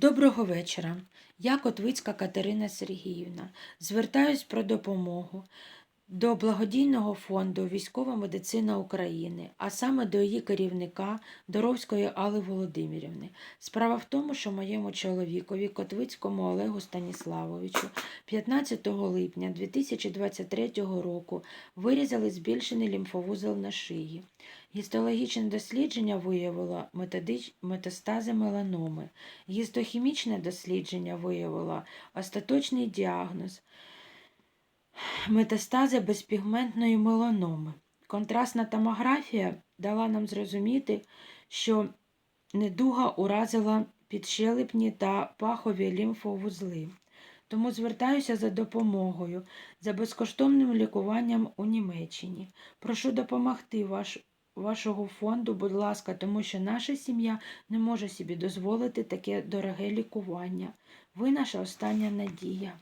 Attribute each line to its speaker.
Speaker 1: Доброго вечора. Я Котвицька Катерина Сергіївна. Звертаюсь про допомогу до благодійного фонду Військова медицина України, а саме до її керівника Доровської Алли Володимирівни. Справа в тому, що моєму чоловікові Котвицькому Олегу Станіславовичу 15 липня 2023 року вирізали збільшений лімфовузол на шиї. Гістологічне дослідження виявило метастази меланоми. Гістохімічне дослідження виявило остаточний діагноз метастази безпігментної меланоми. Контрастна томографія дала нам зрозуміти, що недуга уразила підщелепні та пахові лімфовузли. Тому звертаюся за допомогою, за безкоштовним лікуванням у Німеччині. Прошу допомогти ваш, вашого фонду, будь ласка, тому що наша сім'я не може собі дозволити таке дороге лікування. Ви наша остання надія.